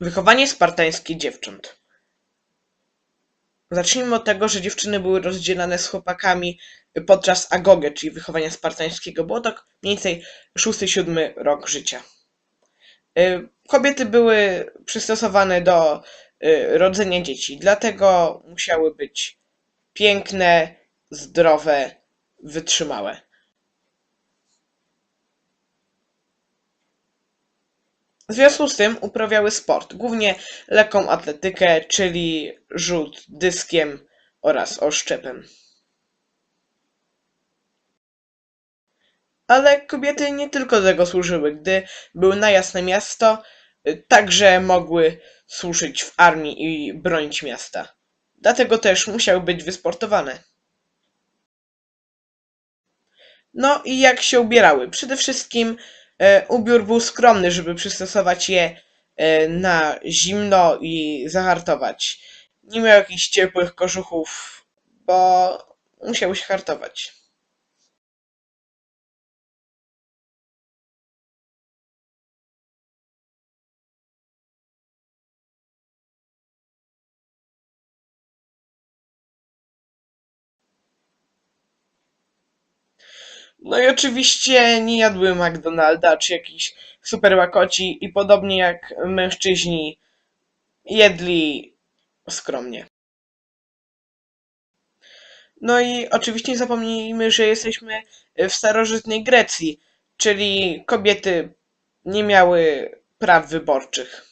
Wychowanie spartańskie dziewcząt. Zacznijmy od tego, że dziewczyny były rozdzielane z chłopakami podczas agoge, czyli wychowania spartańskiego. Było to mniej więcej 6-7 rok życia. Y, Kobiety były przystosowane do y, rodzenia dzieci, dlatego musiały być piękne, zdrowe, wytrzymałe. W związku z tym uprawiały sport, głównie lekką atletykę, czyli rzut dyskiem oraz oszczepem. Ale kobiety nie tylko do tego służyły. Gdy były na jasne miasto, y, także mogły służyć w armii i bronić miasta. Dlatego też musiały być wysportowane. No i jak się ubierały? Przede wszystkim ubiór był skromny, żeby przystosować je e, na zimno i zahartować. Nie miał jakichś ciepłych kożuchów, bo musiały się hartować. No i oczywiście nie jadły McDonalda czy jakichś super łakoci i podobnie jak mężczyźni jedli skromnie. No i oczywiście nie zapomnijmy, że jesteśmy w starożytnej Grecji, czyli kobiety nie miały praw wyborczych.